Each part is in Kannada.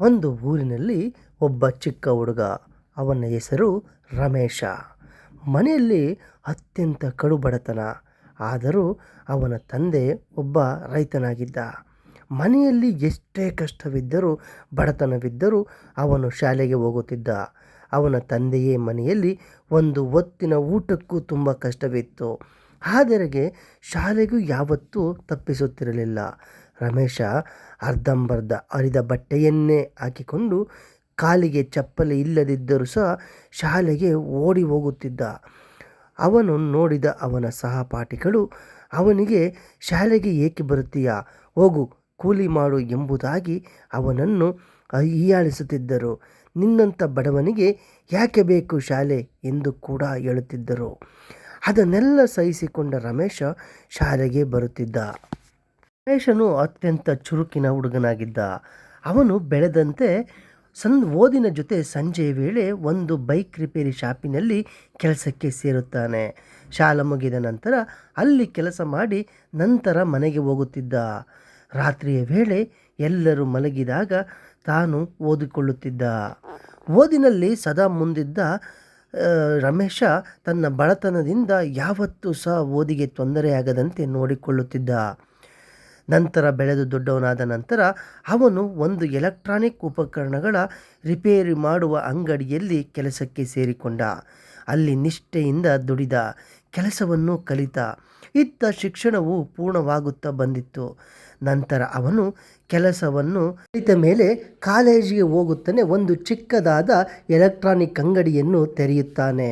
ಒಂದು ಊರಿನಲ್ಲಿ ಒಬ್ಬ ಚಿಕ್ಕ ಹುಡುಗ, ಅವನ ಹೆಸರು ರಮೇಶ. ಮನೆಯಲ್ಲಿ ಅತ್ಯಂತ ಕಡು ಬಡತನ ಆದರೂ ಅವನ ತಂದೆ ಒಬ್ಬ ರೈತನಾಗಿದ್ದ. ಮನೆಯಲ್ಲಿ ಎಷ್ಟೇ ಕಷ್ಟವಿದ್ದರೂ, ಬಡತನವಿದ್ದರೂ ಅವನು ಶಾಲೆಗೆ ಹೋಗುತ್ತಿದ್ದ. ಅವನ ತಂದೆಯೇ ಮನೆಯಲ್ಲಿ ಒಂದು ಹೊತ್ತಿನ ಊಟಕ್ಕೂ ತುಂಬ ಕಷ್ಟವಿತ್ತು. ಆದರೆಗೆ ಶಾಲೆಗೂ ಯಾವತ್ತೂ ತಪ್ಪಿಸುತ್ತಿರಲಿಲ್ಲ. ರಮೇಶ ಅರ್ಧಂಬರ್ಧ ಅರಿದ ಬಟ್ಟೆಯನ್ನೇ ಹಾಕಿಕೊಂಡು ಕಾಲಿಗೆ ಚಪ್ಪಲಿ ಇಲ್ಲದಿದ್ದರೂ ಸಹ ಶಾಲೆಗೆ ಓಡಿ ಹೋಗುತ್ತಿದ್ದ. ಅವನು ನೋಡಿದ ಅವನ ಸಹಪಾಠಿಗಳು, ಅವನಿಗೆ ಶಾಲೆಗೆ ಏಕೆ ಬರುತ್ತೀಯಾ? ಹೋಗು, ಕೂಲಿ ಮಾಡು ಎಂಬುದಾಗಿ ಅವನನ್ನು ಹೀಯಾಳಿಸುತ್ತಿದ್ದರು. ನಿನ್ನಂಥ ಬಡವನಿಗೆ ಯಾಕೆ ಬೇಕು ಶಾಲೆ? ಎಂದು ಕೂಡ ಹೇಳುತ್ತಿದ್ದರು. ಅದನ್ನೆಲ್ಲ ಸಹಿಸಿಕೊಂಡ ರಮೇಶ ಶಾಲೆಗೆ ಬರುತ್ತಿದ್ದ. ರಮೇಶನು ಅತ್ಯಂತ ಚುರುಕಿನ ಹುಡುಗನಾಗಿದ್ದ. ಅವನು ಬೆಳೆದಂತೆ ಸಂ ಓದಿನ ಜೊತೆ ಸಂಜೆಯ ವೇಳೆ ಒಂದು ಬೈಕ್ ರಿಪೇರಿ ಶಾಪಿನಲ್ಲಿ ಕೆಲಸಕ್ಕೆ ಸೇರುತ್ತಾನೆ. ಶಾಲೆ ಮುಗಿದ ನಂತರ ಅಲ್ಲಿ ಕೆಲಸ ಮಾಡಿ ನಂತರ ಮನೆಗೆ ಹೋಗುತ್ತಿದ್ದ. ರಾತ್ರಿಯ ವೇಳೆ ಎಲ್ಲರೂ ಮಲಗಿದಾಗ ತಾನು ಓದಿಕೊಳ್ಳುತ್ತಿದ್ದ. ಓದಿನಲ್ಲಿ ಸದಾ ಮುಂದಿದ್ದ ರಮೇಶ ತನ್ನ ಬಡತನದಿಂದ ಯಾವತ್ತೂ ಸಹ ಓದಿಗೆ ತೊಂದರೆಯಾಗದಂತೆ ನೋಡಿಕೊಳ್ಳುತ್ತಿದ್ದ. ನಂತರ ಬೆಳೆದು ದೊಡ್ಡವನಾದ ನಂತರ ಅವನು ಒಂದು ಎಲೆಕ್ಟ್ರಾನಿಕ್ ಉಪಕರಣಗಳ ರಿಪೇರಿ ಮಾಡುವ ಅಂಗಡಿಯಲ್ಲಿ ಕೆಲಸಕ್ಕೆ ಸೇರಿಕೊಂಡ. ಅಲ್ಲಿ ನಿಷ್ಠೆಯಿಂದ ದುಡಿದ, ಕೆಲಸವನ್ನು ಕಲಿತ, ಇತ್ತ ಶಿಕ್ಷಣವು ಪೂರ್ಣವಾಗುತ್ತಾ ಬಂದಿತ್ತು. ನಂತರ ಅವನು ಕೆಲಸವನ್ನು ಕಲಿತ ಮೇಲೆ ಕಾಲೇಜಿಗೆ ಹೋಗುತ್ತಾನೆ ಒಂದು ಚಿಕ್ಕದಾದ ಎಲೆಕ್ಟ್ರಾನಿಕ್ ಅಂಗಡಿಯನ್ನು ತೆರೆಯುತ್ತಾನೆ.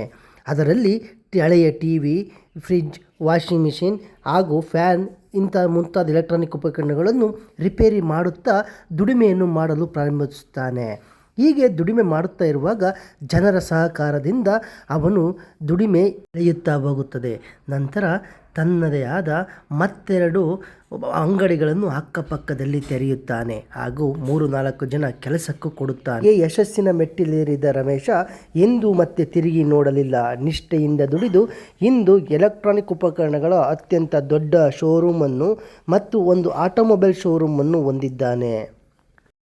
ಅದರಲ್ಲಿ ಹಳೆಯ T V, fridge, washing machine ಹಾಗೂ ಫ್ಯಾನ್ ಇಂಥ ಮುಂತಾದ ಎಲೆಕ್ಟ್ರಾನಿಕ್ ಉಪಕರಣಗಳನ್ನು ರಿಪೇರಿ ಮಾಡುತ್ತಾ ದುಡಿಮೆಯನ್ನು ಮಾಡಲು ಪ್ರಾರಂಭಿಸುತ್ತಾನೆ. ಹೀಗೆ ದುಡಿಮೆ ಮಾಡುತ್ತಾ ಇರುವಾಗ ಜನರ ಸಹಕಾರದಿಂದ ಅವನು ದುಡಿಮೆ ಬೆಳೆಯುತ್ತಾ ಹೋಗುತ್ತದೆ. ನಂತರ ತನ್ನದೇ ಆದ ಮತ್ತೆರಡು ಅಂಗಡಿಗಳನ್ನು ಅಕ್ಕಪಕ್ಕದಲ್ಲಿ ತೆರೆಯುತ್ತಾನೆ. ಹಾಗೂ ಮೂರು ನಾಲ್ಕು ಜನ ಕೆಲಸಕ್ಕೂ ಕೊಡುತ್ತಾನೆ. ಈ ಯಶಸ್ಸಿನ ಮೆಟ್ಟಿಲೇರಿದ ರಮೇಶ ಎಂದೂ ಮತ್ತೆ ತಿರುಗಿ ನೋಡಲಿಲ್ಲ. ನಿಷ್ಠೆಯಿಂದ ದುಡಿದು ಇಂದು ಎಲೆಕ್ಟ್ರಾನಿಕ್ ಉಪಕರಣಗಳ ಅತ್ಯಂತ ದೊಡ್ಡ ಶೋರೂಮನ್ನು ಮತ್ತು ಒಂದು ಆಟೋಮೊಬೈಲ್ ಶೋರೂಮನ್ನು ಹೊಂದಿದ್ದಾನೆ.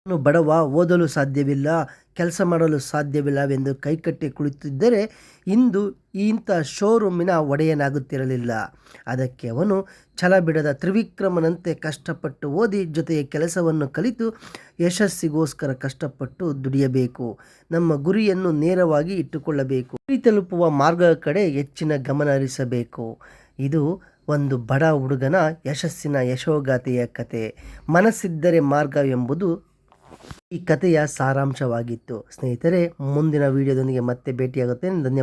ನಾನು ಬಡವ ಓದಲು ಸಾಧ್ಯವಿಲ್ಲ, ಕೆಲಸ ಮಾಡಲು ಸಾಧ್ಯವಿಲ್ಲವೆಂದು ಕೈಕಟ್ಟಿ ಕುಳಿತಿದ್ದರೆ ಇಂದು ಇಂಥ ಶೋರೂಮಿನ ಒಡೆಯನಾಗುತ್ತಿರಲಿಲ್ಲ. ಅದಕ್ಕೆ ಅವನು ಛಲ ಬಿಡದ ತ್ರಿವಿಕ್ರಮನಂತೆ ಕಷ್ಟಪಟ್ಟು ಓದಿ ಜೊತೆಗೆ ಕೆಲಸವನ್ನು ಕಲಿತು ಯಶಸ್ಸಿಗೋಸ್ಕರ ಕಷ್ಟಪಟ್ಟು ದುಡಿಯಬೇಕು. ನಮ್ಮ ಗುರಿಯನ್ನು ನೇರವಾಗಿ ಇಟ್ಟುಕೊಳ್ಳಬೇಕು. ಗುರಿ ತಲುಪುವ ಮಾರ್ಗದ ಕಡೆ ಹೆಚ್ಚಿನ ಗಮನ ಹರಿಸಬೇಕು. ಇದು ಒಂದು ಬಡ ಹುಡುಗನ ಯಶಸ್ಸಿನ ಯಶೋಗಾಥೆಯ ಕತೆ ಮನಸ್ಸಿದ್ದರೆ ಮಾರ್ಗ ಎಂಬುದು ಈ ಕಥೆಯ ಸಾರಾಂಶವಾಗಿತ್ತು. ಸ್ನೇಹಿತರೆ ಮುಂದಿನ ವಿಡಿಯೋದೊಂದಿಗೆ ಮತ್ತೆ ಭೇಟಿಯಾಗುತ್ತೇನೆ. ಧನ್ಯವಾದ